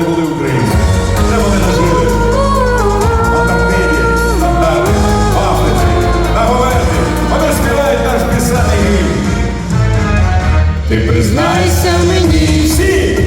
не були Україні. Це вони не жили. В Антарктиді, в Антарі, на Говерні. Вони співають наш пісенний гімн. Ти признайся мені всі.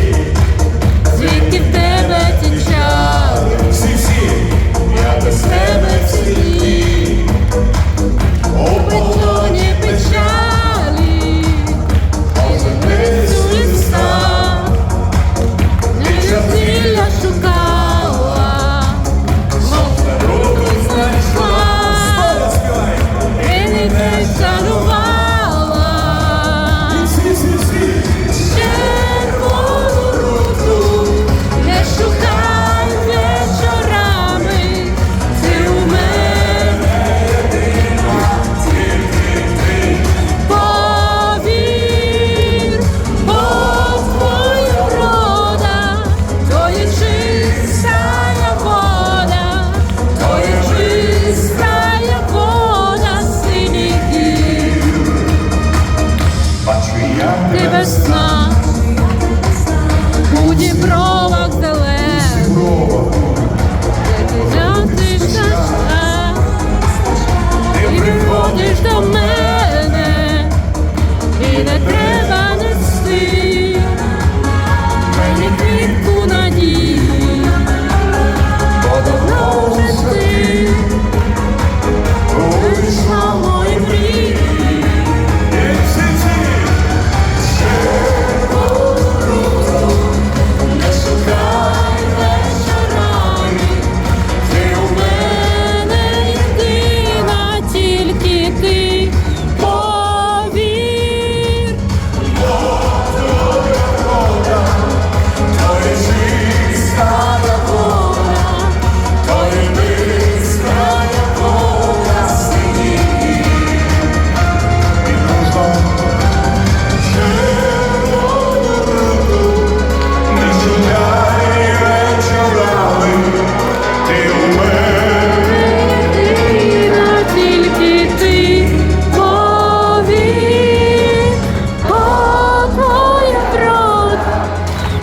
first smile.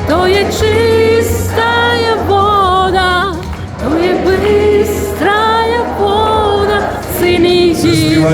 то є чиста, вода, то є бистрая вода, синій дім.